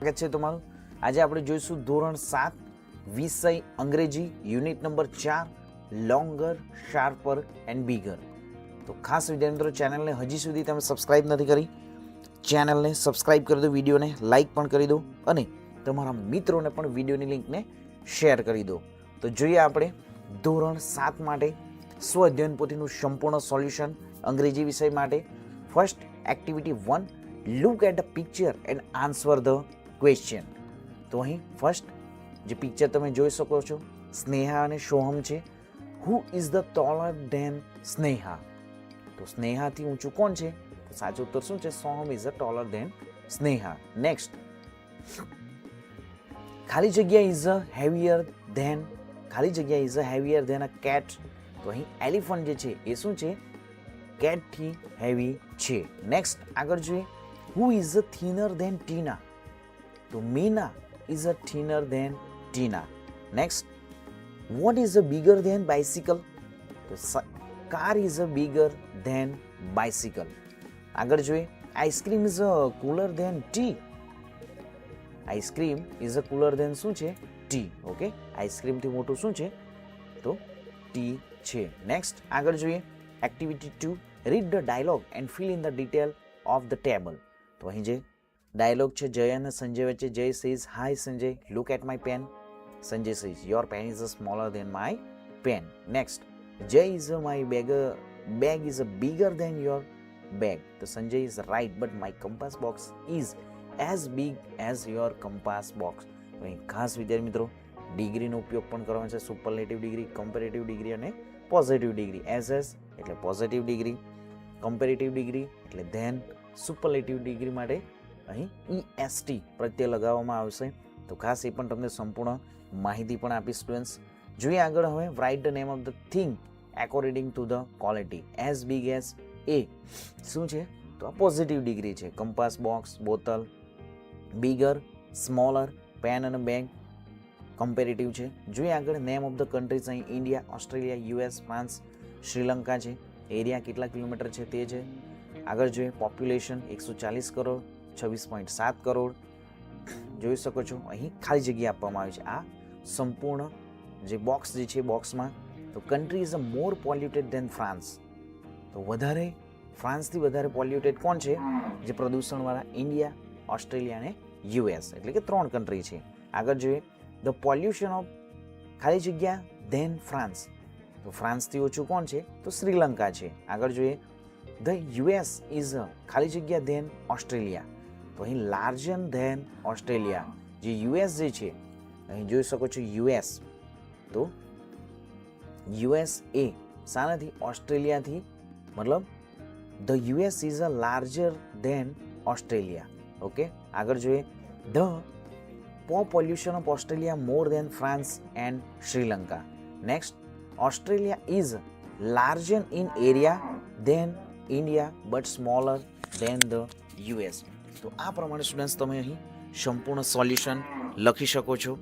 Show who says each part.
Speaker 1: સ્વાગત છે તમારું. આજે આપણે જોઈશું ધોરણ સાત, વિષય અંગ્રેજી, યુનિટ નંબર ચાર લોંગર શાર્પર એન્ડ બિગર તો ખાસ વિદ્યાર્થી મિત્રો, ચેનલને હજી સુધી તમે સબસ્ક્રાઇબ નથી કરી, ચેનલને સબસ્ક્રાઇબ કરી દો, વિડીયોને લાઇક પણ કરી દો અને તમારા મિત્રોને પણ વિડીયોની લિંકને શેર કરી દો. તો જોઈએ આપણે ધોરણ સાત માટે સ્વ અધ્યયન પોથીનું સંપૂર્ણ સોલ્યુશન અંગ્રેજી વિષય માટે. First activity one look at a picture and answer the question તો અહીં ફર્સ્ટ જે પિક્ચર તમે જોઈ શકો છો, સ્નેહા અને સોહમ છે. Who is the taller than Sneha? તો સ્નેહાથી ઊંચું કોણ છે? તો સાચું ઉત્તર શું છે? Soham is a taller than Sneha. Next ખાલી જગ્યા ઇઝ અ હેવિયર ધેન ખાલી જગ્યા is a heavier than a cat તો અહીં એલિફન્ટ જે છે, એ શું છે? કેટથી હેવી છે. નેક્સ્ટ આગળ જોઈએ. Who is a thinner than Tina તો Mina is a thinner than Tina. Next, what is a bigger than bicycle? તો car is a bigger than bicycle. આગળ જોઈએ ice cream is a cooler than tea ice cream is a cooler than શું છે T okay આઈસ્ક્રીમથી મોટું શું છે તો T છે નેક્સ્ટ આગળ જોઈએ activity two read the dialogue and fill in the detail of the table તો અહીં જે ડાયલોગ છે જય અને સંજય વચ્ચે Jay says hi Sanjay. Look at my pen Sanjay says your pen is a smaller than my pen next Jay is a my bag bag is a bigger than your bag તો Sanjay is right but my compass box is as big as your compass box ખાસ વિદ્યાર્થી મિત્રો, ડિગ્રીનો ઉપયોગ પણ કરવાનો છે. Superlative degree comparative degree અને પોઝિટિવ ડિગ્રી એઝ એઝ એટલે પોઝિટિવ ડિગ્રી કમ્પેરેટિવ ડિગ્રી એટલે ધેન સુપરલેટિવ ડિગ્રી માટે અહીં ઈ એસટી પ્રત્યે લગાવવામાં આવશે તો ખાસ એ પણ તમને સંપૂર્ણ માહિતી પણ આપી સ્ટુડન્ટ્સ જોઈએ આગળ હવે write the name of the thing according to the quality as big as a શું છે? તો આ પોઝિટિવ ડિગ્રી છે. Compass box bottle bigger smaller pen અને બેગ કમ્પેરેટિવ છે. જોઈએ આગળ નેમ ઓફ ધ કન્ટ્રીઝ અહીં India Australia US France Sri Lanka છે. એરિયા કેટલા કિલોમીટર છે તે છે? આગળ જોઈએ પોપ્યુલેશન એકસો ચાલીસ કરોડ. છવ્વીસ પોઈન્ટ સાત કરોડ. જોઈ શકો છો, અહીં ખાલી જગ્યા આપવામાં આવી છે. આ સંપૂર્ણ જે બોક્સ જે છે બોક્સમાં તો country is a more polluted than France તો વધારે ફ્રાન્સથી વધારે પોલ્યુટેડ કોણ છે? જે પ્રદૂષણવાળા ઇન્ડિયા ઓસ્ટ્રેલિયા અને યુએસ એટલે કે ત્રણ કન્ટ્રી છે. આગળ જોઈએ ધ પોલ્યુશન ઓફ ખાલી જગ્યા ધેન ફ્રાન્સ તો ફ્રાન્સથી ઓછું કોણ છે? તો શ્રીલંકા છે. આગળ જોઈએ ધ યુએસ ઇઝ ખાલી જગ્યા ધેન ઓસ્ટ્રેલિયા તો અહીં લાર્જર ધેન ઓસ્ટ્રેલિયા જે યુએસ જે છે, અહીં જોઈ શકો છો યુએસ તો યુએસ એ શાનાથી ઓસ્ટ્રેલિયાથી મતલબ the US is a larger than Australia okay આગળ જોઈએ. The po pollution of Australia more than France and Sri Lanka next Australia is larger in area than India but smaller than the US તો આ પ્રમાણે students તમે અહીં સંપૂર્ણ solution લખી શકો છો.